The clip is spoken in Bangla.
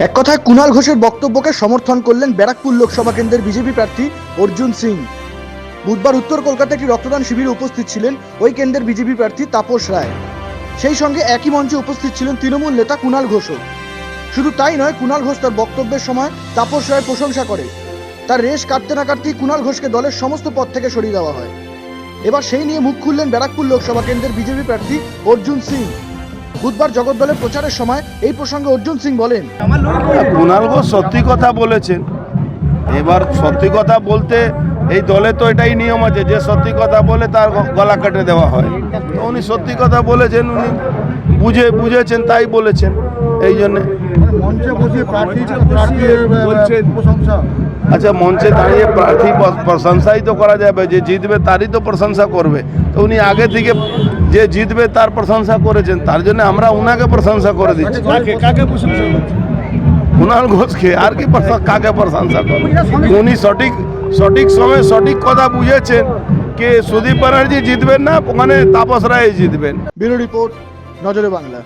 এক কথায় কুণাল ঘোষের বক্তব্যকে সমর্থন করলেন ব্যারাকপুর লোকসভা কেন্দ্রের বিজেপি প্রার্থী অর্জুন সিং। বুধবার উত্তর কলকাতায় একটি রক্তদান শিবিরে উপস্থিত ছিলেন ওই কেন্দ্রের বিজেপি প্রার্থী তাপস রায়। সেই সঙ্গে একই মঞ্চে উপস্থিত ছিলেন তৃণমূল নেতা কুণাল ঘোষও। শুধু তাই নয় কুণাল ঘোষ তার বক্তব্যের সময় তাপস রায়ের প্রশংসা করে। তার রেশ কাটতে না কাটতেই কুণাল ঘোষকে দলের সমস্ত পদ থেকে সরিয়ে দেওয়া হয়। এবার সেই নিয়ে মুখ খুললেন ব্যারাকপুর লোকসভা কেন্দ্রের বিজেপি প্রার্থী অর্জুন সিং। বুধবার জগদ্দলের প্রচারের সময় এই প্রসঙ্গে অর্জুন সিং বলেন কুণাল ঘোষ সত্যি কথা বলেছেন। এবার সত্যি কথা বলতে এই দলে তো এটাই নিয়ম আছে যে সত্যি কথা বলে তার গলা কেটে দেওয়া হয়। তো উনি সত্যি কথা বলেছেন উনি বুঝে বুঝেছেন তাই বলেছেন এই জন্যে। মঞ্চে বসে প্রার্থী প্রার্থী বলছেন। প্রশংসা। আচ্ছা মঞ্চে দাঁড়িয়ে প্রার্থী প্রশংসাই তো করা যাবে যে জিতবে তারই তো প্রশংসা করবে। তো উনি আগে থেকে যে জিতবে তার প্রশংসা করেছেন তার জন্য আমরা ওনাকে প্রশংসা করে দিচ্ছি। কাকে কাকে প্রশংসা করছেন? কুণাল ঘোষকে আর কি প্রশংসা- কাকে প্রশংসা করবে? উনি সঠিক সঠিক সময়ে সঠিক কথা বুঝেছেন কে সুদীপ ব্যানার্জি জিতবেন না ওখানে তাপস রায় জিতবেন। ব্যুরো রিপোর্ট নজরে বাংলা।